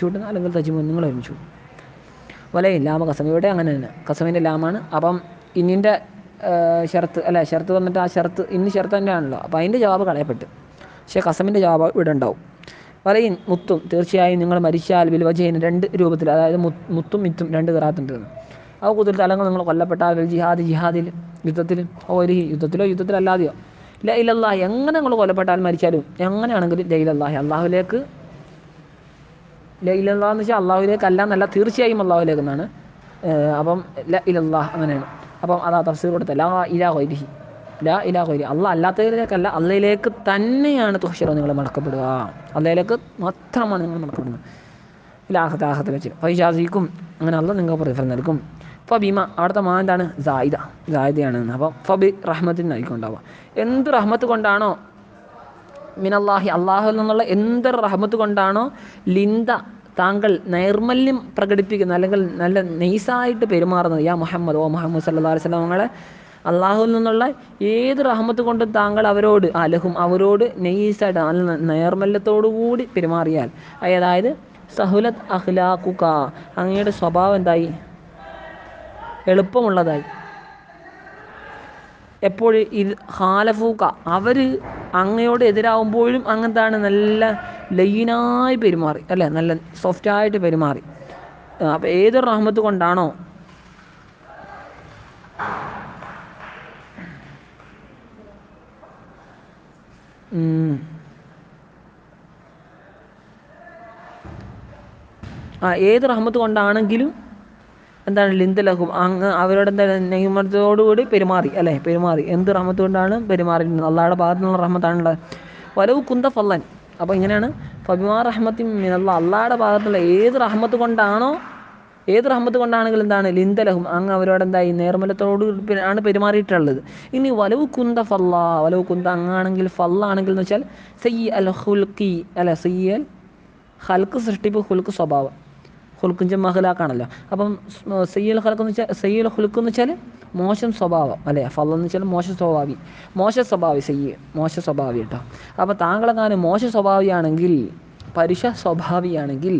ഒരുമിച്ച് കൂട്ടുന്ന അല്ലെങ്കിൽ തജിമു നിങ്ങൾ ഒരുമിച്ച് കൂട്ടും. വലയും ലാമ കസം ഇവിടെ അങ്ങനെ തന്നെ. കസമിന്റെ ലാമാണ്. അപ്പം ഇന്നിന്റെ ഷർത്ത് അല്ല ഷർത്ത് വന്നിട്ട് ആ ഷർത്ത് ഇന്ന് ഷർത്ത് തന്നെയാണല്ലോ. അപ്പോൾ അതിന്റെ ജവാബ് കളയപ്പെട്ട്. പക്ഷേ കസമിന്റെ ജവാബ് ഇവിടെ ഉണ്ടാവും. വലയിൻ മുത്തും തീർച്ചയായും നിങ്ങൾ മരിച്ചാൽ വിൽവജയിന് രണ്ട് രൂപത്തിൽ അതായത് മുത്ത് മുത്തും രണ്ട് കിറാത്തുണ്ട് അവ കുതിർ തലങ്ങൾ നിങ്ങൾ കൊല്ലപ്പെട്ടാൽ ജിഹാദ് ജിഹാദിൽ യുദ്ധത്തിൽ ഒരു യുദ്ധത്തിലോ യുദ്ധത്തിലല്ലാതെയോ. ഇല്ല ഇല്ലല്ലാ എങ്ങനെ നിങ്ങൾ കൊല്ലപ്പെട്ടാൽ മരിച്ചാലും എങ്ങനെയാണെങ്കിലും ജയിലല്ലാഹി. അള്ളാഹുലേക്ക് ല ഇലല്ലാ എന്ന് വെച്ചാൽ അള്ളാഹുലേക്ക് അല്ല എന്നല്ല തീർച്ചയായും അള്ളാഹുലേക്ക് എന്നാണ്. അപ്പം ല ഇലല്ലാ അങ്ങനെയാണ്. അപ്പം അതാ തഫ്സീർ കൊടുത്ത ലാ ഇലാ കൊയ്രിഹി ലാ ഇലാ കൊയ്രി അള്ളാഹ് അല്ലാത്തതിലേക്കല്ല അള്ളയിലേക്ക് തന്നെയാണ് തുഹ്ഷറോ നിങ്ങൾ മടക്കപ്പെടുക. അള്ളയിലേക്ക് മാത്രമാണ് നിങ്ങൾ മടക്കപ്പെടുന്നത്. ലാഹത്ത് ആഹത്ത് വെച്ച്. ഫൈഷാസിക്കും അങ്ങനെ അല്ല നിങ്ങൾക്ക് പ്രതിഫലം നൽകും. ഫബീമ അവിടുത്തെ മാ എന്താണ്? ജായിദ ജായിദയാണ് അപ്പം ഫബി റഹ്മത്തിനായിരിക്കും ഉണ്ടാവുക എന്ത് റഹ്മത്ത് കൊണ്ടാണോ മിനല്ലാഹി അള്ളാഹുവിൽ നിന്നുള്ള എന്തൊരു റഹ്മത്ത് കൊണ്ടാണോ ലിന്ദ താങ്കൾ നൈർമല്യം പ്രകടിപ്പിക്കുന്ന അല്ലെങ്കിൽ നല്ല നൈസായിട്ട് പെരുമാറുന്നത്. യാ മുഹമ്മദ് ഓ മുഹമ്മദ് സല്ലാ അലൈഹി സ്വലം നിങ്ങളെ അള്ളാഹുവിൽ നിന്നുള്ള ഏത് റഹമത്ത് കൊണ്ടും താങ്കൾ അവരോട് അലഹും അവരോട് നൈസായിട്ട് നല്ല നൈർമല്യത്തോടു കൂടി പെരുമാറിയാൽ അതായത് സഹുലത്ത് അഖ്ലാഖുക അങ്ങയുടെ സ്വഭാവം എന്തായി? എളുപ്പമുള്ളതായി. എപ്പോൾ ഇത് ഹാലഫൂക്ക അവർ അങ്ങയോട് എതിരാകുമ്പോഴും അങ്ങനത്താണ് നല്ല ലൈനായി പെരുമാറി. അല്ലേ? നല്ല സോഫ്റ്റായിട്ട് പെരുമാറി. അപ്പോൾ ഏത് റഹ്മത്ത് കൊണ്ടാണോ? ആ ഏത് റഹ്മത്ത് കൊണ്ടാണെങ്കിലും എന്താണ് ലിന്തലഹും അങ്ങ് അവരോട് എന്താണ് നെയ്മത്തോടുകൂടി പെരുമാറി അല്ലേ? പെരുമാറി. എന്ത് റഹ്മത്ത് കൊണ്ടാണ് പെരുമാറിയിരുന്നത് അള്ളാഹുടെ ഭാഗത്തു നിന്നുള്ള റഹ്മത്താണുള്ളത് വലവ് കുന്ത ഫല്ലൻ അപ്പോൾ ഇങ്ങനെയാണ് ഫബിമാ റഹ്മത്തി മിനല്ല അള്ളാഹുടെ ഭാഗത്തുള്ള ഏത് റഹ്മത്ത് കൊണ്ടാണോ ഏത് റഹ്മത്ത് കൊണ്ടാണെങ്കിലും എന്താണ് ലിന്തലഹും അങ്ങ് അവരോട് എന്തായി? നേർമലത്തോട് ആണ് പെരുമാറിയിട്ടുള്ളത്. ഇനി വലവ് കുന്ത ഫല്ല വലവ് കുന്ത അങ്ങാണെങ്കിൽ ഫല്ലാണെങ്കിൽ എന്ന് വെച്ചാൽ സയ്യ അൽ ഹുൽക്കി അല്ല സയ്യൽ ഹൽക്ക് സൃഷ്ടിപ്പ് ഹുൽക്ക് സ്വഭാവം. ഹുൽക്കും മഹലാക്കാണല്ലോ. അപ്പം സയ്യൽ ഹലക്ക് എന്ന് വെച്ചാൽ സയ്യൽ ഹുൽക്ക് എന്ന് വെച്ചാൽ മോശം സ്വഭാവം അല്ലേ? ഫലം എന്ന് വെച്ചാൽ മോശ സ്വഭാവി. മോശ സ്വഭാവി സയ്യ മോശ സ്വഭാവി കേട്ടോ അപ്പോൾ താങ്കളെങ്ങാനും മോശ സ്വഭാവിയാണെങ്കിൽ പരുഷ സ്വഭാവിയാണെങ്കിൽ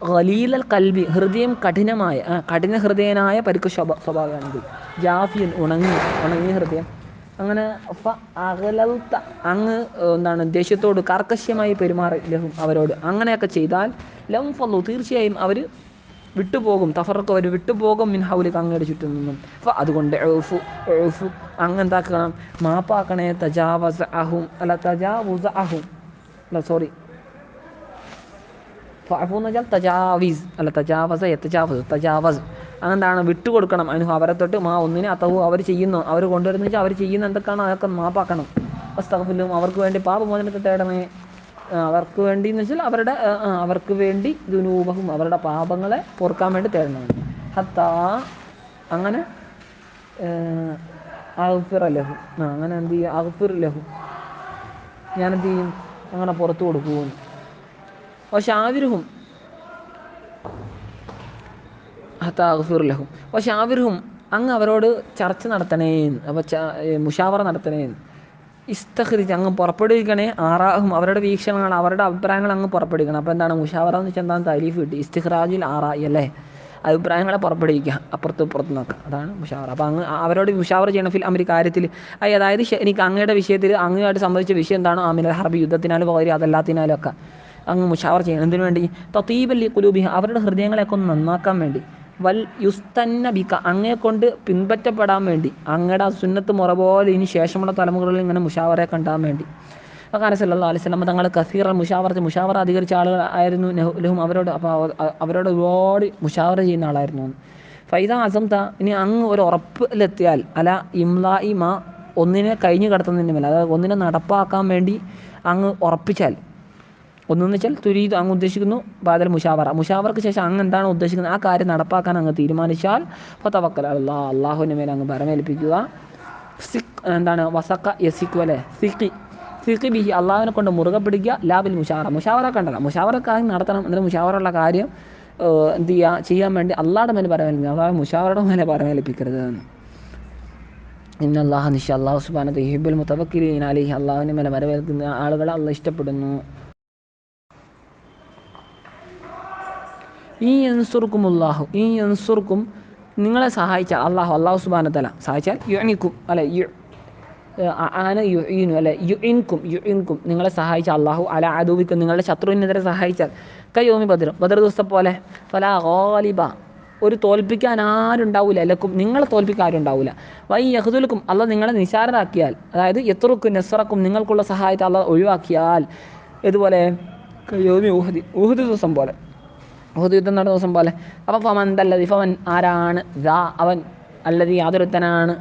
ഖലീലൽ കൽബി ഹൃദയം കഠിനമായ കഠിന ഹൃദയനായ പരുക്ക് സ്വഭാവ സ്വഭാവമാണെങ്കിൽ ജാഫിയൻ ഉണങ്ങി ഉണങ്ങിയ ഹൃദയം അങ്ങനെ അകലത്ത അങ്ങ് എന്താണ് ദേഷ്യത്തോട് കർക്കശ്യമായി പെരുമാറി ലഹും അവരോട്. അങ്ങനെയൊക്കെ ചെയ്താൽ ലം ഫല്ലു തീർച്ചയായും അവർ വിട്ടുപോകും. തഫറക്ക് അവർ വിട്ടുപോകും മിൻ ഹൗലിക്ക് അങ്ങയുടെ ചുറ്റും നിന്നും. അപ്പോൾ അതുകൊണ്ട് എഴുഫു എഴുഫു അങ്ങ് എന്താക്കണം? മാപ്പാക്കണേ തജാവസ അഹും അല്ല തജാവുസ അഹും അല്ല സോറി. ഫഅഫു എന്ന് വെച്ചാൽ തജാവീസ് അല്ല തജാവസ എത്തജാവസ് തജാവസ്. അതെന്താണ്? വിട്ടുകൊടുക്കണം. അനു അവരെ തൊട്ട് മാ ഒന്നിനെ അത്തവും അവർ ചെയ്യുന്നു. അവർ കൊണ്ടുവരുന്ന വെച്ചാൽ അവർ ചെയ്യുന്ന എന്തൊക്കെയാണോ അതൊക്കെ മാപ്പാക്കണം. വസ്തഫിലും അവർക്ക് വേണ്ടി പാപമോചനത്തെ തേടണേ. അവർക്ക് വേണ്ടി എന്ന് വെച്ചാൽ അവരുടെ അവർക്ക് വേണ്ടി ദുനൂപവും അവരുടെ പാപങ്ങളെ പൊറുക്കാൻ വേണ്ടി തേടണം. ഹത്താ അങ്ങനെ അഗ്ഫിർ ലഹു. ആ അങ്ങനെ എന്ത് ചെയ്യും? അഗ്ഫിർ ലഹു. ഞാനെന്ത് ചെയ്യും? അങ്ങനെ പുറത്തു കൊടുക്കുകയും പക്ഷെ ആവിർഹും ഹത്താഗ്ഫിർ ലഹും പക്ഷെ ആവിർഹും അങ്ങ് അവരോട് ചർച്ച നടത്തണേ അപ്പോൾ മുഷാവറ നടത്തണേ ഇസ്തഹരിച്ച് അങ്ങ് പുറപ്പെടുവിക്കണേ ആറാഹും അവരുടെ വീക്ഷണങ്ങൾ അവരുടെ അഭിപ്രായങ്ങൾ അങ്ങ് പുറപ്പെടുവിക്കണം. അപ്പോൾ എന്താണ് മുഷാവറ എന്ന് വെച്ചാൽ എന്താണ് താരീഫ് കിട്ടി? ഇസ്തിഹ്റാജിൽ ആറായി അല്ലേ? അഭിപ്രായങ്ങളെ പുറപ്പെടുവിക്കുക അപ്പുറത്ത് പുറത്ത് നോക്കുക. അതാണ് മുഷാവറ. അപ്പോൾ അങ്ങ് അവരോട് മുഷാവറ ചെയ്യണം ഫിൽ അമരി കാര്യത്തിൽ അതായത് എനിക്ക് അങ്ങയുടെ വിഷയത്തിൽ അങ്ങയുമായിട്ട് സംബന്ധിച്ച വിഷയം എന്താണോ? ആമിനൽ ഹർബി യുദ്ധത്തിനാലും പകരം അതല്ലാത്തതിനാലും ഒക്കെ അങ്ങ് മുഷാവർ ചെയ്യണം. എന്തിനു വേണ്ടി? തത്തീബല്ലി കുലൂബി അവരുടെ ഹൃദയങ്ങളെയൊക്കെ ഒന്ന് നന്നാക്കാൻ വേണ്ടി. വൽ യുസ്തന്ന ബിക്ക അങ്ങയെ കൊണ്ട് പിൻപറ്റപ്പെടാൻ വേണ്ടി. അങ്ങയുടെ ആ സുന്നത്ത് മുറ പോലെ ഇനി ശേഷമുള്ള തലമുറകളിൽ ഇങ്ങനെ മുഷാവറയെ കണ്ടാൻ വേണ്ടി. അക്കാന സല്ലാ അലൈഹി സ്വലം തങ്ങൾ കസീറ മുഷാവറ മുഷാവറ അധികരിച്ച ആളുകൾ ആയിരുന്നു നെഹ്ലഹും അവരോട്. അപ്പോൾ അവരോട് ഒരുപാട് മുഷാവറ ചെയ്യുന്ന ആളായിരുന്നു. ഫൈദ അസംത ഇനി അങ്ങ് ഒരു ഉറപ്പിലെത്തിയാൽ അല്ല ഇംലാ മ ഒന്നിനെ കഴിഞ്ഞ് കിടത്തുന്നതിന് മേലെ അതായത് ഒന്നിനെ നടപ്പാക്കാൻ വേണ്ടി അങ്ങ് ഉറപ്പിച്ചാൽ ഒന്നെന്ന് വെച്ചാൽ തുരീത് അങ്ങ് ഉദ്ദേശിക്കുന്നു ബാദൽ മുഷാവറ. മുഷാവർക്ക് ശേഷം അങ്ങ് എന്താണ് ഉദ്ദേശിക്കുന്നത്? ആ കാര്യം നടപ്പാക്കാൻ അങ്ങ് തീരുമാനിച്ചാൽ അപ്പോൾ തവക്കൽ അല്ല അള്ളാഹുവിന്റെ മേലെ അങ്ങ് ഭരമേൽപ്പിക്കുക. സിഖ് എന്താണ് വസക്ക യസിഖു അല്ലേ? സിഖി സിഖി ബിഹി അള്ളാഹുവിനെ കൊണ്ട് മുറുകെ പിടിക്കുക ലാബിൽ മുഷാവറ. മുഷാവറ കണ്ടല്ല മുഷാവറ നടത്തണം. എന്നിട്ട് മുഷാവറുള്ള കാര്യം എന്ത് ചെയ്യുക ചെയ്യാൻ വേണ്ടി അള്ളാഹുടെ മേലെ പരമേൽപ്പിക്കുക അള്ളാഹു മുഷാവറുടെ മേലെ പരമേൽപ്പിക്കരുത് എന്ന് ഇന്ന് അള്ളാഹ് നിഷ അള്ളാഹു സുബാനത്ത് ഹിബുൽ മുത്തബക്കിലീൻ അലിഹി. അള്ളാഹുവിന്റെ മേലെ വരവേൽക്കുന്ന ആളുകളെ അള്ളാഹ് ഇഷ്ടപ്പെടുന്നു. ഈ അൻസുർക്കും അള്ളാഹു ഈ അൻസുർക്കും നിങ്ങളെ സഹായിച്ച അള്ളാഹു അള്ളാഹു സുബാനത്തല സഹായിച്ചാൽ യുണിക്കും അല്ലെ യു ആന യു ഇനു അല്ലെ യു ഇൻകും യു ഇൻകും നിങ്ങളെ സഹായിച്ച അള്ളാഹു അല അദൂബിക്കും നിങ്ങളുടെ ശത്രുവിനെതിരെ സഹായിച്ചാൽ. കയ്യോമി ബദർ ബദർ ദിവസത്തെ പോലെ ഫലാ ഗാലിബ. ഒരു തോൽപ്പിക്കാൻ ആരുണ്ടാവില്ല ലക്കും നിങ്ങളെ തോൽപ്പിക്കാൻ ആരുണ്ടാവില്ല വൈ യഹുദുൽക്കും അല്ല നിങ്ങളെ നിശാരരാക്കിയാൽ അതായത് എത്രക്കും നെസ്റക്കും നിങ്ങൾക്കുള്ള സഹായത്തെ അല്ല ഒഴിവാക്കിയാൽ ഇതുപോലെ കയ്യോമി ഊഹദി ഊഹദ് ദിവസം പോലെ. ഊഹദ് യുദ്ധം നടന്ന ദിവസം പോലെ. അപ്പം ഫമൻ തല്ലതി ആരാണ്? ദാ അവൻ അല്ലതി യാതൊരുത്തനാണ്.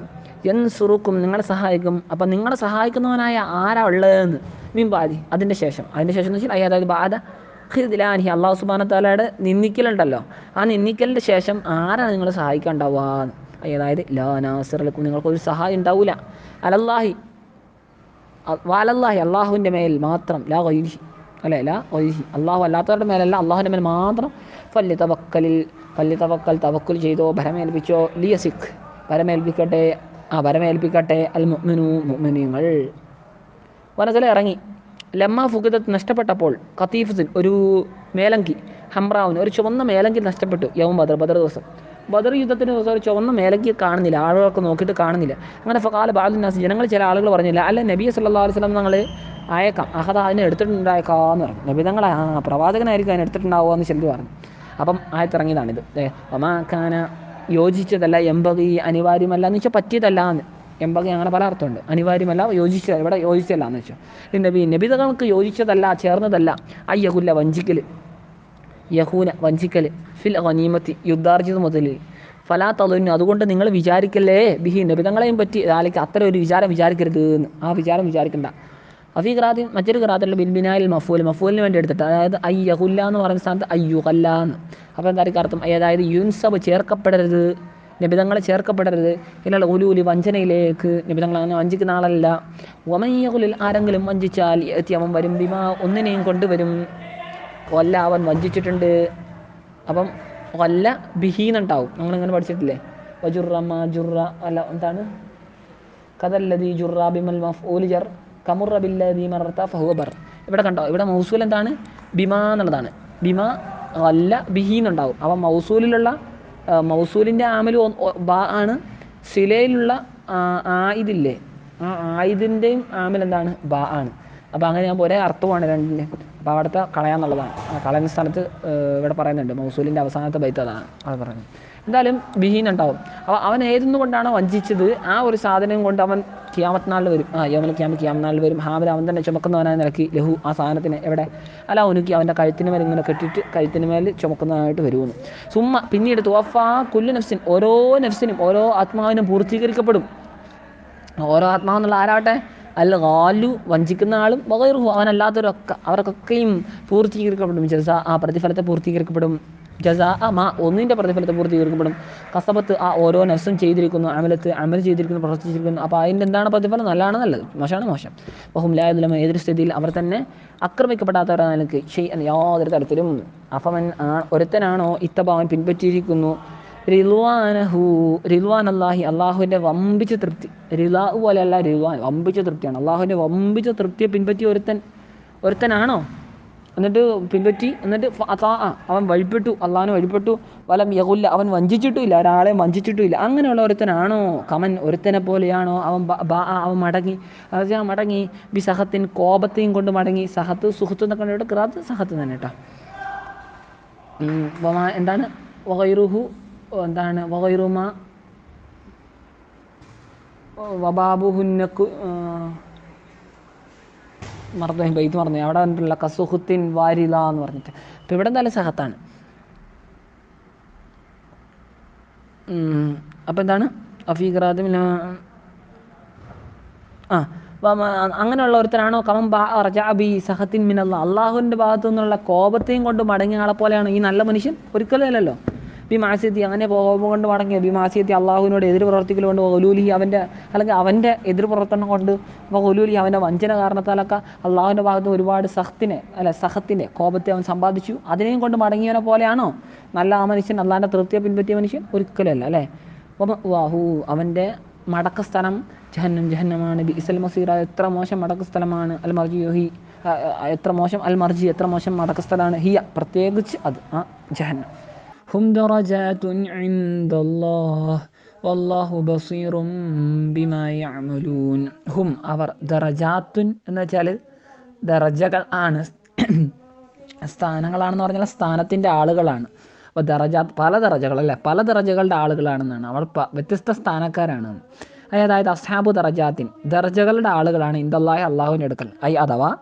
എൻ സുറുക്കും നിങ്ങളെ സഹായിക്കും. അപ്പം നിങ്ങളെ സഹായിക്കുന്നവനായ ആരാ ഉള്ളതെന്ന് മീൻപാതി അതിന്റെ ശേഷം. അതിന്റെ ശേഷം എന്ന് വെച്ചാൽ അതായത് ബാധ ഹിദിലാനി അള്ളാഹു സുബാന താലയുടെ നിന്ദിക്കലുണ്ടല്ലോ. ആ നിന്ദിക്കലിന്റെ ശേഷം ആരാണ് നിങ്ങളെ സഹായിക്കാൻ ഉണ്ടാവുക അതായത് ലാ നാസിറലക്കും നിങ്ങൾക്കൊരു സഹായം ഉണ്ടാവില്ല അലല്ലാഹി വാലല്ലാഹി അള്ളാഹുവിന്റെ മേൽ മാത്രം ലാ ഗൈരിഹി. അല്ലേ ലാ ഗൈരിഹി അള്ളാഹു അല്ലാത്തവരുടെ മേലല്ല അള്ളാഹുവിന്റെ മേൽ മാത്രം പല്ലി തവക്കലിൽ പല്ലി തവക്കൽ തവക്കുൽ ചെയ്തോ ഭരമേൽപ്പിച്ചോ ലിയസിഖ് ഭരമേൽപ്പിക്കട്ടെ ആ ഭരമേൽപ്പിക്കട്ടെ അൽ മുഅ്മിനു മുഅ്മിനീങ്ങൾ. വനസല ഇറങ്ങി. ലമ്മ ഫുഗിദത്ത് നഷ്ടപ്പെട്ടപ്പോൾ ഖത്തീഫസിൻ ഒരു മേലങ്കി ഹംറാവിന് ഒരു ചുവന്ന മേലങ്കി നഷ്ടപ്പെട്ടു യൗമ ബദർ ബദർ ദിവസം. ബദർ യുദ്ധത്തിന് ദിവസം ചുവന്ന മേലക്ക് കാണുന്നില്ല ആളുകളൊക്കെ നോക്കിയിട്ട് കാണുന്നില്ല. അങ്ങനെ ഫകാല ബാലുനാസ് ജനങ്ങൾ ചില ആളുകൾ പറഞ്ഞില്ല അല്ല നബി സല്ലാ അലൈഹി സ്വലം ഞങ്ങൾ അയക്കാം. അഹദ അതിനെ എടുത്തിട്ടുണ്ടായേക്കാന്ന് പറഞ്ഞു. നബി തങ്ങൾ പ്രവാചകനായിരിക്കും അതിനെ എടുത്തിട്ടുണ്ടാവുക എന്ന് ചെല്ലു പറഞ്ഞു. അപ്പം ആയത്തിറങ്ങിയതാണിത്. ഒമാക്കാന യോജിച്ചതല്ല എമ്പകി അനിവാര്യമല്ല എന്ന് വെച്ചാൽ പറ്റിയതല്ല എന്ന്. എമ്പകി അങ്ങനെ പല അർത്ഥമുണ്ട്. അനിവാര്യമല്ല യോജിച്ച ഇവിടെ യോജിച്ചതല്ല എന്ന് വെച്ചാൽ. നബി നബിതകൾക്ക് യോജിച്ചതല്ല ചേർന്നതല്ല. അയ്യകുല്ല വഞ്ചിക്കൽ യഹൂന വഞ്ചിക്കൽ ഫിൽ ഹനീമത്തി യുദ്ധാർജിത മുതലിൽ. ഫലാ തലുന്നു അതുകൊണ്ട് നിങ്ങൾ വിചാരിക്കല്ലേ? ബിഹി നബിതങ്ങളെയും പറ്റി ആലയ്ക്ക് അത്ര ഒരു വിചാരം വിചാരിക്കരുത് എന്ന്. ആ വിചാരം വിചാരിക്കണ്ട. അഫീ ഖറാദി മറ്റൊരു ഖറാദിലുള്ള ബിൽബിനായിൽ മഫൂൽ മഫൂലിന് വേണ്ടി എടുത്തിട്ട് അതായത് ഐ യഹുല്ല എന്ന് പറയുന്ന സ്ഥാനത്ത് അയ്യുഹല്ല എന്ന്. അപ്പോൾ എന്തായിരിക്കും അർത്ഥം? അതായത് യുൻസബ് ചേർക്കപ്പെടരുത് നിബിതങ്ങളെ ചേർക്കപ്പെടരുത്. ഇല്ല ഉലൂലി വഞ്ചനയിലേക്ക് നിബിതങ്ങൾ അങ്ങനെ വഞ്ചിക്കുന്ന ആളല്ല. ഒമയ്യകുലിൽ ആരെങ്കിലും വഞ്ചിച്ചാൽ എത്തി അവൻ വരും. ബിമാ ഒന്നിനെയും കൊണ്ടുവരും. കൊല്ല അവൻ വഞ്ചിച്ചിട്ടുണ്ട്. അപ്പം കൊല്ല ബിഹീന്നുണ്ടാവും. നമ്മളിങ്ങനെ പഠിച്ചിട്ടില്ലേ? വജുറ ജുറ അല്ല എന്താണ്? കഥല്ലതി ജുറാബിമൽ മഫ് ഓലിജർ കമുറ ബില്ലതി മറത്ത ഫഹുബർ ഇവിടെ കണ്ടോ? ഇവിടെ മൗസൂൽ എന്താണ്? ബിമ എന്നുള്ളതാണ്. ബിമ അല്ല ബിഹീന്നുണ്ടാവും. അപ്പം മൗസൂലിലുള്ള മൗസൂലിന്റെ ബാ ആണ്. സിലയിലുള്ള ആയിദില്ലേ? ആ ആയുധിന്റെയും ആമൽ എന്താണ്? ബാ ആണ്. അപ്പോൾ അങ്ങനെ ആകുമ്പോൾ ഒരേ അർത്ഥമാണ് രണ്ടിന്റെ അപ്പോൾ അവിടുത്തെ കളയാന്നുള്ളതാണ് ആ കളയുന്ന സ്ഥലത്ത് ഇവിടെ പറയുന്നുണ്ട് മൗസൂലിന്റെ അവസാനത്തെ ബൈത്ത് അതാണ്. അത് പറയുന്നത് എന്തായാലും ബിഹീൻ ഉണ്ടാവും അപ്പോൾ അവൻ ഏതൊന്നു കൊണ്ടാണോ വഞ്ചിച്ചത് ആ ഒരു സാധനം കൊണ്ട് അവൻ ക്യാമത്നാളിൽ നാളിൽ വരും. ആ യോമന ക്യാമ ക്യാമനാളിൽ വരും. ഹാമിൽ അവൻ തന്നെ ചുമക്കുന്നവനായി നിലക്കി ലഹു ആ സാധനത്തിന് എവിടെ? അല്ല ഉനുക്കി അവന്റെ കഴുത്തിന് മേൽ ഇങ്ങനെ കെട്ടിയിട്ട് കഴുത്തിന് മേൽ ചുമക്കുന്നതായിട്ട് വരുമെന്ന് സുമ്മ പിന്നീട് തുവഫാ കുല്ലു നഫ്സിൻ ഓരോ നഫ്സിനും ഓരോ ആത്മാവിനും പൂർത്തീകരിക്കപ്പെടും. ഓരോ ആത്മാവെന്നുള്ള ആരാവട്ടെ? അല്ല ഗാലു വഞ്ചിക്കുന്ന ആളും വകൈറുഹു അവനല്ലാത്തവരൊക്കെ അവർക്കൊക്കെയും പൂർത്തീകരിക്കപ്പെടും. ജസ ആ പ്രതിഫലത്തെ പൂർത്തീകരിക്കപ്പെടും. ജസ ആ മാ ഒന്നിന്റെ പ്രതിഫലത്തെ പൂർത്തീകരിക്കപ്പെടും. കസബത്ത് ആ ഓരോ നഫ്സും ചെയ്തിരിക്കുന്നു അമലത്ത് അമൽ ചെയ്തിരിക്കുന്നു പ്രവർത്തിച്ചിരിക്കുന്നു. അപ്പോൾ അതിന്റെ എന്താണ് പ്രതിഫലം? നല്ലതാണ് നല്ലത്. മോശമാണ് മോശം. ബഹും ലായതുലമ ഏതൊരു സ്ഥിതിയിൽ അവർ തന്നെ ആക്രമിക്കപ്പെടാത്തവരാണ് നിനക്ക്. ഷെയ് യാതൊരു തരത്തിലും. അഫമൻ ആ ഒരുത്തനാണോ? ഇത്തഭാവൻ പിൻപറ്റിയിരിക്കുന്നു. അള്ളാഹി അള്ളാഹുവിന്റെ വമ്പിച്ച തൃപ്തി. റിലാ പോലെയല്ല റിൽവാൻ വമ്പിച്ച തൃപ്തിയാണ്. അള്ളാഹുവിന്റെ വമ്പിച്ച തൃപ്തിയെ പിൻപറ്റി ഒരുത്തൻ ഒരുത്തനാണോ? എന്നിട്ട് പിൻപറ്റി എന്നിട്ട് അവൻ വഴിപ്പെട്ടു അള്ളാഹിനെ വഴിപ്പെട്ടു. വലം യകുല്ല അവൻ വഞ്ചിച്ചിട്ടുമില്ല ഒരാളെ വഞ്ചിച്ചിട്ടുമില്ല. അങ്ങനെയുള്ള ഒരുത്തനാണോ? കമൻ ഒരുത്തനെ പോലെയാണോ? അവൻ അവൻ മടങ്ങി മടങ്ങി ബി സഹത്തിൻ കോപത്തെയും കൊണ്ട് മടങ്ങി സഹത്ത് സുഹത്ത് എന്നൊക്കെ കണ്ടിട്ട് ക്രാത്ത് സഹത്ത് തന്നെ കേട്ടോ. എന്താണ്? വൈറുഹു എന്താണ്? വൈറുമ വബാബുഹുന്നക്കു മറന്നു ബൈത്ത് മറന്നു അവിടെ വന്നിട്ടുള്ള കസുഹുത്തിൻ വാരില എന്ന് പറഞ്ഞിട്ട്. അപ്പം ഇവിടെ എന്തായാലും സഹത്താണ്. അപ്പം എന്താണ്? അഫീഖറാദ് ആ അങ്ങനെയുള്ള ഒരുത്തനാണോ? കമം റജാബി സഹത്തിൻ മിനല്ല. അള്ളാഹുവിന്റെ ഭാഗത്തു നിന്നുള്ള കോപത്തെയും കൊണ്ട് മടങ്ങിയ ആളെ പോലെയാണ് ഈ നല്ല മനുഷ്യൻ. ഒരിക്കലും അല്ലല്ലോ. ബിമാസിയത്തി അങ്ങനെ പോകുമ്പോൾ കൊണ്ട് മടങ്ങിയ ബിമാസിയത്തി അള്ളാഹുവിനോട് എതിർ പ്രവർത്തിക്കലുകൊണ്ട് ഒലൂലി അവന്റെ അല്ലെങ്കിൽ അവന്റെ എതിർ പ്രവർത്തനം കൊണ്ട് ഒലൂലി അവന്റെ വഞ്ചന കാരണത്താലൊക്കെ അള്ളാഹുവിന്റെ ഭാഗത്ത് ഒരുപാട് സഹത്തിനെ അല്ല സഹത്തിന്റെ കോപത്തെ അവൻ സമ്പാദിച്ചു. അതിനെയും കൊണ്ട് മടങ്ങിയവനെ പോലെയാണോ? നല്ല ആ മനുഷ്യൻ അള്ളാഹിന്റെ തൃപ്തിയെ പിൻപറ്റിയ മനുഷ്യൻ ഒരിക്കലല്ല അല്ല വാഹു അവന്റെ മടക്ക സ്ഥലം ജഹന്നം ജഹന്നമാണ്. ബി ഇസൽ മസീറ എത്ര മോശം മടക്ക സ്ഥലമാണ്. അൽ മർജി യോഹി എത്ര മോശം അൽ മർജി എത്ര മോശം മടക്ക സ്ഥലമാണ്. ഹിയ പ്രത്യേകിച്ച് അത് ആ ജഹന്നം. ഹും ദറജാത്തുൻ الله വല്ലാഹു ബസീറും ബിമാ യഅമലൂൻ ഹും അവർ ദറജാത്തുൻ എന്ന് വെച്ചാൽ ദറജകൾ ആണ്. സ്ഥാനങ്ങളാണെന്ന് പറഞ്ഞാൽ സ്ഥാനത്തിന്റെ ആളുകളാണ്. അപ്പോൾ ദറജാത്ത് പല ദറജകളല്ലേ പല ദറജകളുടെ ആളുകളാണെന്നാണ്. അവർ വ്യത്യസ്ത സ്ഥാനക്കാരാണ്. അതായത് അസ്ഹാബു ദറജാത്തിൻ ദറജകളുടെ ആളുകളാണ് ഇന്ദല്ലാഹി അള്ളാഹുവിന്റെ അടുക്കൽ. ഐ അഥവാ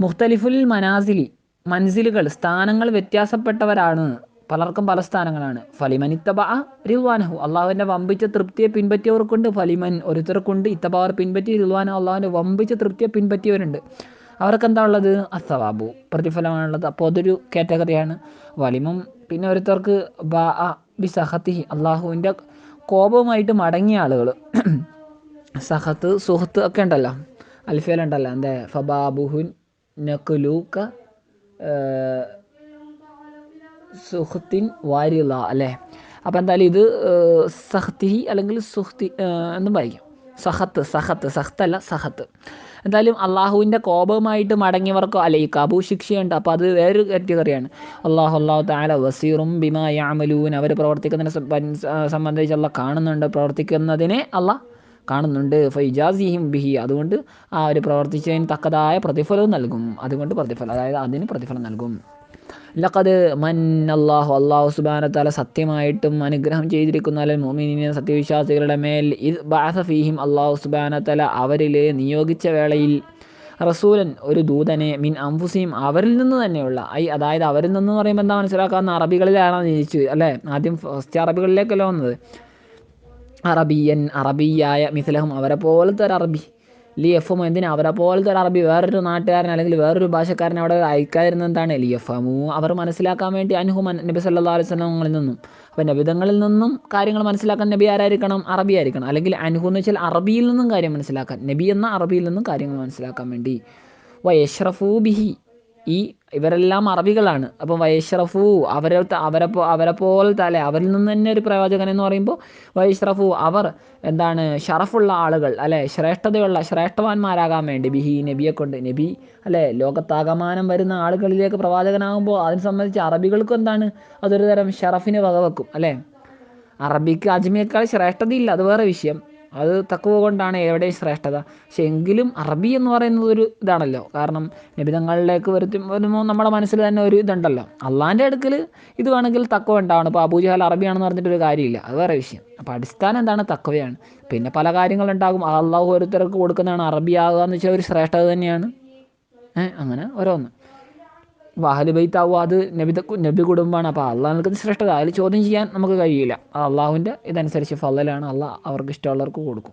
മുഖ്തലിഫുൽ മനാസിലി മൻസിലുകൾ സ്ഥാനങ്ങൾ വ്യത്യാസപ്പെട്ടവരാണ്. പലർക്കും പല സ്ഥാനങ്ങളാണ്. ഫലിമൻ ഇത്തബ റിൽവാനഹു അള്ളാഹുവിന്റെ വമ്പിച്ച തൃപ്തിയെ പിൻപറ്റിയവർക്കുണ്ട്. ഫലിമൻ ഒരുത്തർക്കുണ്ട്. ഇത്തബാർ പിൻപറ്റി റിൽവാന അള്ളാഹുവിന്റെ വമ്പിച്ച തൃപ്തിയെ പിൻപറ്റിയവരുണ്ട്. അവർക്ക് എന്താ ഉള്ളത് അസവാബു പ്രതിഫലമാണുള്ളത്. അപ്പോൾ അതൊരു കാറ്റഗറിയാണ്. വലിമം പിന്നെ ഒരുത്തർക്ക് ബാ ബി സഹത്തിഹി. അള്ളാഹുവിന്റെ കോപവുമായിട്ട് മടങ്ങിയ ആളുകൾ സഹത്ത് സുഹത്ത് ഒക്കെ ഉണ്ടല്ലോ. അൽഫേലുണ്ടല്ലോ. എന്താ? ഫബാബുഹുൻ നക്കുലൂക്ക സുഹത്തിൻ വാരില അല്ലേ? അപ്പോൾ എന്തായാലും ഇത് സഹത്തിഹി അല്ലെങ്കിൽ സുഹത്തി എന്നും പറയും സഹത്ത് സഹത്ത് സഹത്തല്ല സഹത്ത്. എന്തായാലും അള്ളാഹുവിന്റെ കോപമായിട്ട് മടങ്ങിയവർക്കോ അല്ലെ ഈ കബു ശിക്ഷയുണ്ട്. അപ്പോൾ അത് വേറൊരു കാറ്റഗറിയാണ് അള്ളാഹു അള്ളാഹു താല വസീറും ബിമാ യാമലൂൻ അവർ പ്രവർത്തിക്കുന്നതിനെ സംബ- സംബന്ധിച്ച് അള്ള കാണുന്നുണ്ട്. പ്രവർത്തിക്കുന്നതിനെ അള്ളാഹ് കാണുന്നുണ്ട്. ഫൈജാസിഹിം ബിഹി. അതുകൊണ്ട് ആ ഒരു പ്രവർത്തിച്ചതിന് തക്കതായ പ്രതിഫലവും നൽകും. അതുകൊണ്ട് പ്രതിഫലം അതായത് അതിന് പ്രതിഫലം നൽകും. ലഖദ് മൻ അള്ളാഹു അള്ളാഹു സുബാനത്താല സത്യമായിട്ടും അനുഗ്രഹം ചെയ്തിരിക്കുന്ന അല്ലെ മോമിനിയ സത്യവിശ്വാസികളുടെ മേൽ. ഇത് ബാസഫീഹിം അള്ളാഹു സുബാനത്തല അവരിൽ നിയോഗിച്ച വേളയിൽ റസൂലൻ ഒരു ദൂതനെ മിൻ അംഫുസീം അവരിൽ നിന്ന് തന്നെയുള്ള ഐ അതായത് അവരിൽ നിന്ന് പറയുമ്പോൾ എന്താ മനസ്സിലാക്കാവുന്ന അറബികളിലാണ് ജനിച്ചു അല്ലേ? ആദ്യം ഫസ്റ്റ് അറബികളിലേക്കല്ലോ വന്നത്. അറബിയൻ അറബിയായ മിഥലഹും അവരെ പോലത്തെ ഒരു അറബി. ലി എഫും എന്തിനാ? അവരെ പോലത്തെ ഒരു അറബി വേറൊരു നാട്ടുകാരൻ അല്ലെങ്കിൽ വേറൊരു ഭാഷക്കാരൻ അവിടെ അയക്കാതിരുന്നത് എന്താണ്? ലി എഫമു അവർ മനസ്സിലാക്കാൻ വേണ്ടി അനുഹു നബി സല്ലാ അലൈഹി സ്വലങ്ങളിൽ നിന്നും. അപ്പോൾ നബിതങ്ങളിൽ നിന്നും കാര്യങ്ങൾ മനസ്സിലാക്കാൻ നബി ആരായിരിക്കണം? അറബി ആയിരിക്കണം. അല്ലെങ്കിൽ അനുഹു എന്ന് വെച്ചാൽ അറബിയിൽ നിന്നും കാര്യം മനസ്സിലാക്കാൻ നബി എന്ന അറബിയിൽ നിന്നും കാര്യങ്ങൾ മനസ്സിലാക്കാൻ വേണ്ടി. വയഷ്റഫൂ ബിഹി. ഈ ഇവരെല്ലാം അറബികളാണ്. അപ്പോൾ വൈഷ്റഫു അവരെ അവരെ അവരെ പോലത്തെ അല്ലെ അവരിൽ നിന്ന് തന്നെ ഒരു പ്രവാചകൻ എന്ന് പറയുമ്പോൾ വൈഷ്റഫു അവർ എന്താണ് ഷറഫുള്ള ആളുകൾ അല്ലെ ശ്രേഷ്ഠതയുള്ള ശ്രേഷ്ഠവാന്മാരാകാൻ വേണ്ടി ബിഹി നബിയെ കൊണ്ട് നബി അല്ലെ ലോകത്താകമാനം വരുന്ന ആളുകളിലേക്ക് പ്രവാചകനാകുമ്പോൾ അതിനെ സംബന്ധിച്ച് അറബികൾക്കും എന്താണ് അതൊരു തരം ഷറഫിന് വകവെക്കും അല്ലേ? അറബിക്ക് അജ്മിയേക്കാൾ ശ്രേഷ്ഠതയില്ല അത് വേറെ വിഷയം. അത് തക്കുവ കൊണ്ടാണ് എവിടെയും ശ്രേഷ്ഠത. പക്ഷെ എങ്കിലും അറബി എന്ന് പറയുന്നത് ഒരു ഇതാണല്ലോ. കാരണം നിബിധങ്ങളിലേക്ക് വരുത്തി വരുമ്പോൾ നമ്മുടെ മനസ്സിൽ തന്നെ ഒരു ഇതുണ്ടല്ലോ. അള്ളാന്റെ അടുക്കൽ ഇത് വേണമെങ്കിൽ തക്കവ ഉണ്ടാവണം. ഇപ്പോൾ അബൂജഹൽ അറബിയാണെന്ന് പറഞ്ഞിട്ട് ഒരു കാര്യമില്ല. അത് വേറെ വിഷയം. അപ്പോൾ അടിസ്ഥാനം എന്താണ്? തക്കവയാണ്. പിന്നെ പല കാര്യങ്ങളുണ്ടാകും. അള്ളാഹു ഓരോരുത്തർക്ക് കൊടുക്കുന്നതാണ് അറബിയാകുക എന്ന് വെച്ചാൽ ഒരു ശ്രേഷ്ഠത തന്നെയാണ്. അങ്ങനെ ഓരോന്ന്. വാഹൽ ബൈത്താവും അത് നബി നബി കുടുംബമാണ്. അപ്പോൾ അള്ളാഹ് നിൽക്കുന്ന ശ്രേഷ്ഠത അതിൽ ചോദ്യം ചെയ്യാൻ നമുക്ക് കഴിയില്ല. അത് അള്ളാഹുവിന്റെ ഇതനുസരിച്ച് ഫലലാണ് അള്ളാഹ് അവർക്ക് ഇഷ്ടമുള്ളവർക്ക് കൊടുക്കും.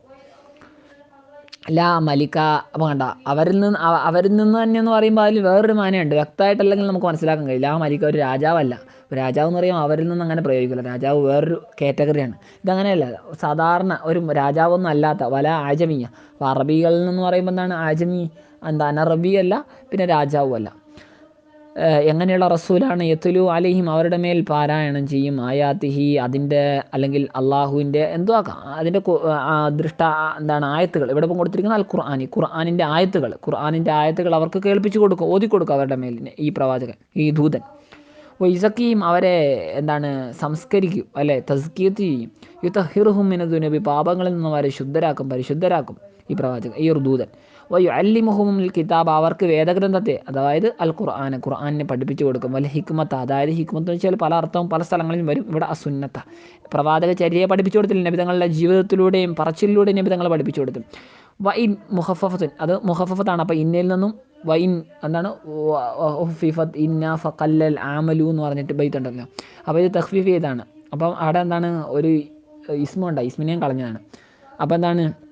ലാ മലിക്ക അപ്പോൾ കണ്ട അവരിൽ നിന്ന് അവരിൽ നിന്ന് തന്നെ എന്ന് പറയുമ്പോൾ അതിൽ വേറൊരു മാനയുണ്ട്. വ്യക്തമായിട്ടല്ലെങ്കിൽ നമുക്ക് മനസ്സിലാക്കാൻ കഴിയില്ല. ആ മലിക്ക ഒരു രാജാവല്ല. രാജാവ് എന്ന് പറയുമ്പോൾ അവരിൽ നിന്ന് അങ്ങനെ പ്രയോഗിക്കില്ല. രാജാവ് വേറൊരു കാറ്റഗറിയാണ്. ഇതങ്ങനെയല്ല സാധാരണ ഒരു രാജാവൊന്നും അല്ലാത്ത വല ആജമിയ അപ്പോൾ അറബികളിൽ നിന്ന് പറയുമ്പോൾ എന്താണ്? ആജമി എന്താ? അനറബി അല്ല പിന്നെ രാജാവും അല്ല എങ്ങനെയുള്ള റസൂലാണ് യത്തുലു അലിഹിം അവരുടെ മേൽ പാരായണം ചെയ്യും? ആയാത്തിഹി അതിന്റെ അല്ലെങ്കിൽ അള്ളാഹുവിന്റെ എന്തോ അതിന്റെ ദൃഷ്ട എന്താണ് ആയത്തുകൾ? ഇവിടെ ഇപ്പം കൊടുത്തിരിക്കുന്ന അൽ ഖുർആാനി ഖുർആാനിന്റെ ആയത്തുകൾ. ഖുർആാനിന്റെ ആയത്തുകൾ അവർക്ക് കേൾപ്പിച്ചു കൊടുക്കും ഓതി കൊടുക്കും അവരുടെ മേൽ ഈ പ്രവാചകൻ ഈ ദൂതൻ. വൈസക്കിയും അവരെ എന്താണ് സംസ്കരിക്കും അല്ലെ? തസ്കീത്ത് ചെയ്യും. യുത്തഹിറുഹും നബി പാപങ്ങളിൽ നിന്നും അവരെ ശുദ്ധരാക്കും പരിശുദ്ധരാക്കും ഈ പ്രവാചകൻ ഈ ഒരു ദൂതൻ. വയു കിതാബ് അവർക്ക് വേദഗ്രന്ഥത്തെ അതായത് അൽ ഖുർആൻ ഖുർആാനിനെ പഠിപ്പിച്ചു കൊടുക്കും. വല്ല ഹിക്മത്ത് അതായത് ഹിക്മത്ത് എന്ന് വെച്ചാൽ പല അർത്ഥവും പല സ്ഥലങ്ങളിലും വരും. ഇവിടെ അസുന്നത്ത. പ്രവാചക ചര്യയെ പഠിപ്പിച്ചു കൊടുത്തില്ല. നബിതങ്ങളുടെ ജീവിതത്തിലൂടെയും പറച്ചിലൂടെയും നബിതങ്ങളെ പഠിപ്പിച്ചു കൊടുത്തു. വൈൻ മുഹഫഫത്തുൻ. അത് മുഹഫഫത്താണ്. അപ്പോൾ ഇന്നയിൽ നിന്നും വൈൻ എന്താണ്? ഫിഫത്ത് ഇന്ന ഫക്കല്ലൽ ആമലു എന്ന് പറഞ്ഞിട്ട് ബൈത്തുണ്ടല്ലോ അപ്പോൾ ഇത് തഹ്ഫീഫ് ചെയ്താണ്. അപ്പം അവിടെ എന്താണ്? ഒരു ഇസ്മുണ്ട് ഇസ്മിനെയും കളഞ്ഞതാണ്. അപ്പോൾ എന്താണ്?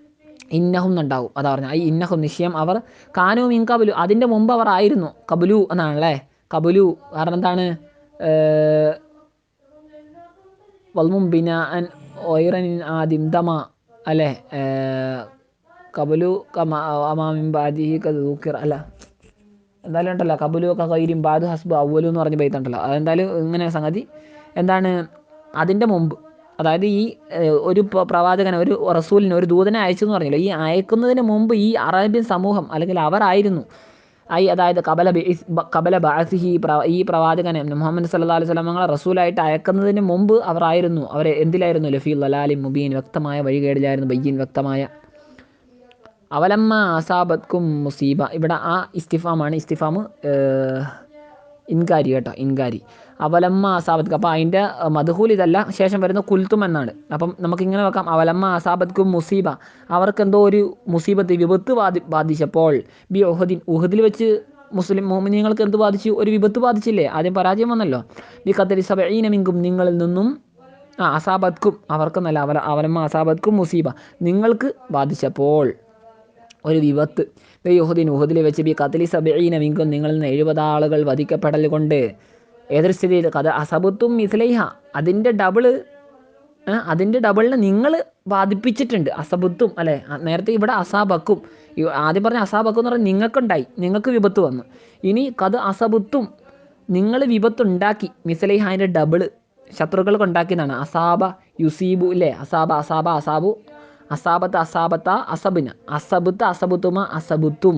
ഇന്നഹും എന്നുണ്ടാവും അതാ പറഞ്ഞ ഈ ഇന്നഹും നിശ്ചയം അവർ കാനോ മീൻ കബുലു. അതിന്റെ മുമ്പ് അവർ ആയിരുന്നു. കബുലു എന്നാണല്ലേ? കബുലു കാരണം എന്താണ്? വൽമും ബിന അൻ ഒയറൻ ആദിം ദമ അല്ലേ? കബലു കബുലു കമാ അമാമിൻ ബാദിഹി കദൂക്കിർ അല്ല. എന്തായാലും ഉണ്ടല്ലോ. കബുലു കൈരിം ബാദു ഹസ്ബു അവലു എന്ന് പറഞ്ഞ ബൈത്തുണ്ടല്ലോ അതെന്തായാലും ഇങ്ങനെ സംഗതി. എന്താണ്? അതിന്റെ മുമ്പ് അതായത് ഈ ഒരു പ്ര- പ്രവാചകനെ ഒരു റസൂലിനെ ഒരു ദൂതനെ അയച്ചു എന്ന് പറഞ്ഞല്ലോ. ഈ അയക്കുന്നതിന് മുമ്പ് ഈ അറേബ്യൻ സമൂഹം അല്ലെങ്കിൽ അവരായിരുന്നു. ഐ അതായത് കബല കബല ബാസിഹി ഈ പ്രവാചകനെ മുഹമ്മദ് സല്ലാ അലൈഹി സ്വലമങ്ങളെ റസൂലായിട്ട് അയക്കുന്നതിന് മുമ്പ് അവരായിരുന്നു. അവർ എന്തിലായിരുന്നു? ലഫീ ലലാലി മുബീൻ വ്യക്തമായ വഴികേടിലായിരുന്നു ബയ്യൻ വ്യക്തമായ. അവലമ്മ അസാബത്കും മുസീബ. ഇവിടെ ആ ഇസ്തിഫാമാണ്. ഇസ്തിഫാം ഇൻകാരി കേട്ടോ ഇൻകാരി. അവലമ്മ അസാബത്ക്ക് അപ്പോൾ അതിന്റെ മധുഹൂൽ ഇതല്ല ശേഷം വരുന്ന കുൽത്തും എന്നാണ്. അപ്പം നമുക്കിങ്ങനെ വെക്കാം. അവലമ്മ അസാബത്ക്കും മുസീബ. അവർക്ക് എന്തോ ഒരു മുസീബത്ത് വിപത്ത് ബാധി ബാധിച്ചപ്പോൾ ബി ഉഹദിൻ ഉഹദിൽ വെച്ച് മുസ്ലിം മോമിനിയങ്ങൾക്ക് എന്ത് ബാധിച്ചു? ഒരു വിപത്ത് ബാധിച്ചില്ലേ? ആദ്യം പരാജയം വന്നല്ലോ. ബി ഖത്തരി സബീനമിങ്കും നിങ്ങളിൽ നിന്നും ആ അസാബത്ക്കും അവർക്ക് നല്ല അവല അവലമ്മ അസാബത്ക്കും മുസീബ. നിങ്ങൾക്ക് ബാധിച്ചപ്പോൾ ഒരു വിപത്ത്. യുഹുദിൻ ഉഹുദിൽ വെച്ച് ബി കത്തിലി സബീന മിങ്കും നിങ്ങളിൽ നിന്ന് എഴുപത് ആളുകൾ വധിക്കപ്പെടൽ കൊണ്ട് ഏതൊരു സ്ഥിതിയിൽ കഥ അസബത്തും മിസ്ലൈഹ. അതിന്റെ ഡബിൾ അതിന്റെ ഡബിളിനെ നിങ്ങൾ ബാധിപ്പിച്ചിട്ടുണ്ട് അസബത്തും അല്ലേ? നേരത്തെ ഇവിടെ അസാബക്കും ആദ്യം പറഞ്ഞ അസാബക്കും എന്ന് പറഞ്ഞാൽ നിങ്ങൾക്കുണ്ടായി. നിങ്ങൾക്ക് വിപത്ത് വന്നു. ഇനി കഥ അസബത്തും നിങ്ങൾ വിപത്തുണ്ടാക്കി. മിസലൈഹ അതിന്റെ ഡബിൾ ശത്രുക്കൾക്ക് ഉണ്ടാക്കിയതാണ്. അസാബ യുസീബു ഇല്ലേ? അസാബ അസാബ അസാബു. അസാബത്ത് അസാബത്ത അസബിന്. അസബത്ത് അസബത്തുമ അസബുത്തും.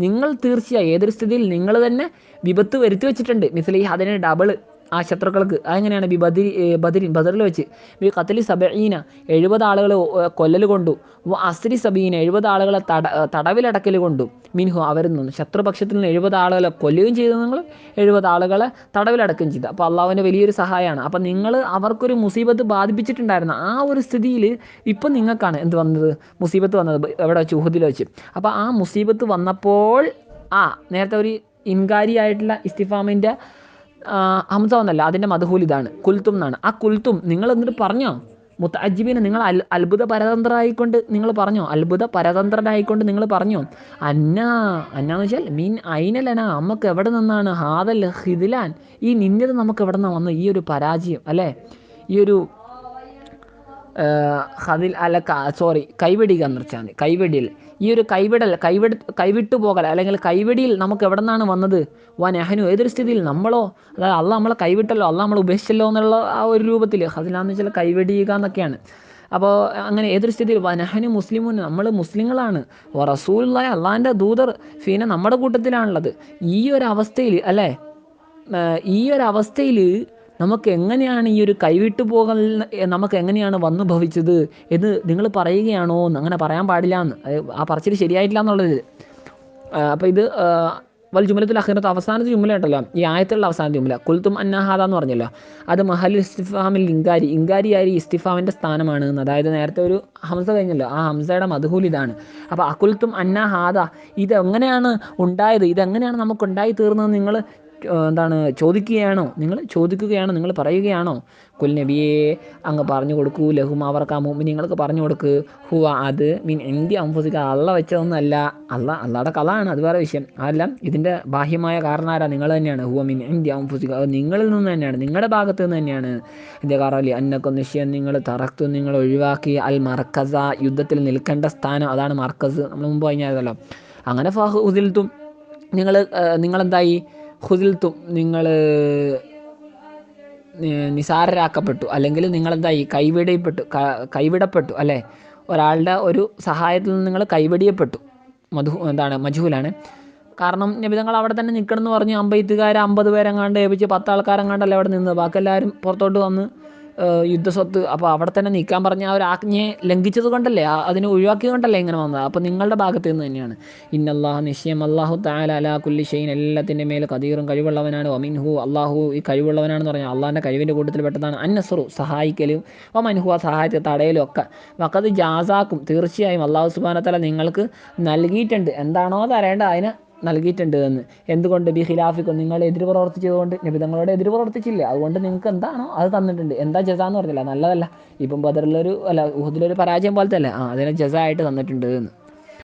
നിങ്ങൾ തീർച്ചയായും ഏതൊരു സ്ഥിതിയിൽ നിങ്ങൾ തന്നെ വിപത്ത് വരുത്തി വെച്ചിട്ടുണ്ട്. മിസ്ലി അതിന് ഡബിൾ ആ ശത്രുക്കൾക്ക്. അതെങ്ങനെയാണ് ബി ബദിരി ബദിരിൻ ബദറിൽ വെച്ച്. ബി കത്തലി സബീന എഴുപത് ആളുകളെ കൊല്ലൽ കൊണ്ടു. അസ്രി സബീന എഴുപത് ആളുകളെ തട തടവിലടക്കൽ കൊണ്ടു. മിൻഹു അവരിൽ നിന്ന്. ശത്രുപക്ഷത്തിൽ നിന്ന് എഴുപത് ആളുകളെ കൊല്ലുകയും ചെയ്തു. നിങ്ങൾ എഴുപത് ആളുകളെ തടവിലടക്കുകയും ചെയ്തു. അപ്പോൾ അള്ളാഹുവിന്റെ വലിയൊരു സഹായമാണ്. അപ്പോൾ നിങ്ങൾ അവർക്കൊരു മുസീബത്ത് ബാധിപ്പിച്ചിട്ടുണ്ടായിരുന്നു ആ ഒരു സ്ഥിതിയിൽ ഇപ്പം നിങ്ങൾക്കാണ് എന്ത് വന്നത്? മുസീബത്ത് വന്നത്. എവിടെ വെച്ച്? വെച്ച്. അപ്പോൾ ആ മുസീബത്ത് വന്നപ്പോൾ ആ നേരത്തെ ഒരു ഇൻകാരിയായിട്ടുള്ള ഇസ്തിഫാമിന്റെ ഹംസ എന്നല്ല അതിന്റെ മധുഹൂൽ ഇതാണ് കുൽത്തും എന്നാണ്. ആ കുൽത്തും നിങ്ങൾ എന്നിട്ട് പറഞ്ഞോ? മുത്തഅജിബിനെ നിങ്ങൾ അൽ അത്ഭുത പരതന്ത്രരായിക്കൊണ്ട് നിങ്ങൾ പറഞ്ഞോ? അത്ഭുത പരതന്ത്രനായിക്കൊണ്ട് നിങ്ങൾ പറഞ്ഞോ? അന്ന അന്നാന്ന് വെച്ചാൽ മീൻ അയിനലന നമുക്ക് എവിടെ നിന്നാണ്? ഹാദൽ ഹിദിലാൻ ഈ നിന്നത് നമുക്ക് എവിടെ നിന്നാണ് വന്നത് ഈ ഒരു പരാജയം അല്ലേ? ഈ ഒരു ഹതിൽ അല്ല സോറി കൈവെടിക എന്ന് വെച്ചാൽ മതി. കൈവെടിയിൽ. ഈ ഒരു കൈവിടൽ കൈവിട കൈവിട്ടു പോകൽ അല്ലെങ്കിൽ കൈവെടിയിൽ നമുക്ക് എവിടെ നിന്നാണ് വന്നത്? വാ നെഹനു ഏതൊരു സ്ഥിതിയിൽ നമ്മളോ? അതായത് അല്ല നമ്മളെ കൈവിട്ടല്ലോ അല്ല നമ്മൾ ഉപേക്ഷിച്ചല്ലോ എന്നുള്ള ആ ഒരു രൂപത്തിൽ ഹതിലാന്ന് വെച്ചാൽ കൈവെടിയുക എന്നൊക്കെയാണ്. അപ്പോൾ അങ്ങനെ ഏതൊരു സ്ഥിതിയിൽ വനഹനു മുസ്ലിമുൻ നമ്മൾ മുസ്ലിങ്ങളാണ്. റസൂലായ അള്ളാഹിന്റെ ദൂതർ ഫീന നമ്മുടെ കൂട്ടത്തിലാണുള്ളത്. ഈ ഒരു അവസ്ഥയിൽ അല്ലേ? ഈ ഒരു അവസ്ഥയിൽ നമുക്ക് എങ്ങനെയാണ് ഈ ഒരു കൈവിട്ടു പോകൽ നമുക്ക് എങ്ങനെയാണ് വന്നു ഭവിച്ചത് എന്ന് നിങ്ങൾ പറയുകയാണോ എന്ന് അങ്ങനെ പറയാൻ പാടില്ല എന്ന്. ആ പറച്ചിൽ ശരിയായിട്ടില്ല എന്നുള്ളത് അപ്പോൾ ഇത് വൽ ജുമലത്തിൽ അഖിറത്ത് അവസാനത്തെ ജുമല ഉണ്ടല്ലോ. ഈ ആയത്തുള്ള അവസാനത്തെ ജുമല. കുൽത്തും അന്നാഹാദ എന്ന് പറഞ്ഞല്ലോ. അത് മഹൽ ഇസ്തിഫാമിൽ ഇങ്കാരി ഇങ്കാരിയായി ഇസ്തിഫാമിന്റെ സ്ഥാനമാണ് എന്ന്. അതായത് നേരത്തെ ഒരു ഹംസ കഴിഞ്ഞല്ലോ. ആ ഹംസയുടെ മധുഹൂൽ ഇതാണ്. അപ്പോൾ അക്കുൽത്തും അന്നാഹാദ ഇതെങ്ങനെയാണ് ഉണ്ടായത്? ഇതെങ്ങനെയാണ് നമുക്ക് ഉണ്ടായി തീർന്നത് നിങ്ങൾ എന്താണ് ചോദിക്കുകയാണോ? നിങ്ങൾ ചോദിക്കുകയാണോ? നിങ്ങൾ പറയുകയാണോ? കുൽ നബിയെ അങ്ങ് പറഞ്ഞു കൊടുക്കൂ. ലഹും അവർക്ക് നിങ്ങൾക്ക് പറഞ്ഞു കൊടുക്ക്. ഹുവ അത് മീൻ എന്തി അംഫുസിക്ക അള്ള വെച്ചതൊന്നല്ല. അല്ല അള്ളയുടെ കഥയാണ് അത് വേറെ വിഷയം. അതല്ല ഇതിന്റെ ബാഹ്യമായ കാരണം ആരാ നിങ്ങൾ തന്നെയാണ്. ഹുവ മീൻ എന്തി അംഫുസിക്ക അത് നിങ്ങളിൽ നിന്ന് തന്നെയാണ് നിങ്ങളുടെ ഭാഗത്ത് നിന്ന് തന്നെയാണ്. ഇതേ കാറലി അന്നൊക്കെ നിശ്ചയം നിങ്ങൾ തറക്തു നിങ്ങൾ ഒഴിവാക്കി. അൽ മർക്കസ യുദ്ധത്തിൽ നിൽക്കേണ്ട സ്ഥാനം അതാണ് മർക്കസ് നമ്മൾ മുമ്പ് കഴിഞ്ഞായിരുന്നല്ലോ അങ്ങനെ ഫഹുദിൽത്തും നിങ്ങൾ നിങ്ങളെന്തായി? ഹുദിൽത്തും നിങ്ങൾ നിസാരരാക്കപ്പെട്ടു. അല്ലെങ്കിൽ നിങ്ങളെന്തായി? കൈവിടപ്പെട്ടു. കൈവിടപ്പെട്ടു അല്ലേ? ഒരാളുടെ ഒരു സഹായത്തിൽ നിന്ന് നിങ്ങൾ കൈവെടിയപ്പെട്ടു. മധു എന്താണ്? മജുഹൂലാണ്. കാരണം നബിതങ്ങൾ അവിടെ തന്നെ നിൽക്കണം എന്ന് പറഞ്ഞ് അമ്പയത്തുകാർ അമ്പത് പേരെങ്ങാണ്ട് ഏൽപ്പിച്ച് പത്ത് ആൾക്കാരെങ്ങാണ്ടല്ലേ അവിടെ നിന്ന്. ബാക്കി എല്ലാവരും പുറത്തോട്ട് വന്ന് യുദ്ധസ്വത്ത് അപ്പോൾ അവിടെ തന്നെ നീക്കാൻ പറഞ്ഞ ആ ഒരു ആജ്ഞയെ ലംഘിച്ചത് കൊണ്ടല്ലേ? അതിനെ ഒഴിവാക്കിയത് കൊണ്ടല്ലേ ഇങ്ങനെ വന്നത്? അപ്പോൾ നിങ്ങളുടെ ഭാഗത്ത് നിന്ന് തന്നെയാണ്. ഇന്നല്ലാഹു നിശ്ചയം. അള്ളാഹു താല അലാ കുല്ലി ഷെയ്ൻ എല്ലാത്തിന്റെ മേൽ കതീറും കഴിവുള്ളവനാണ്. ഒമിൻഹു അള്ളാഹു ഈ കഴിവുള്ളവനാണെന്ന് പറഞ്ഞാൽ അള്ളാഹിന്റെ കഴിവിന്റെ കൂട്ടത്തിൽ പെട്ടതാണ്. അന്നസറു സഹായിക്കലും. ഒമൻഹു ആ സഹായത്തെ തടയലും ഒക്കെ. വക്കത് ജാസാക്കും. തീർച്ചയായും അള്ളാഹു സുബാനത്തല നിങ്ങൾക്ക് നൽകിയിട്ടുണ്ട്. എന്താണോ തരേണ്ട അതിന് നൽകിയിട്ടുണ്ട് എന്ന് എന്തുകൊണ്ട് ബി ഖിലാഫിക്കും നിങ്ങൾ എതിര് പ്രവർത്തിച്ചതുകൊണ്ട് നബി തങ്ങളോട് എതിര് പ്രവർത്തിച്ചില്ല അതുകൊണ്ട് നിങ്ങൾക്ക് എന്താണോ അത് തന്നിട്ടുണ്ട്. എന്താ ജസ എന്ന് പറഞ്ഞില്ല? നല്ലതല്ല. ഇപ്പം ബദറിലൊരു അല്ല ഊഹത്തിലൊരു പരാജയം പോലത്തെ അല്ലേ ആ അതിനെ ജസ ആയിട്ട് തന്നിട്ടുണ്ട് എന്ന്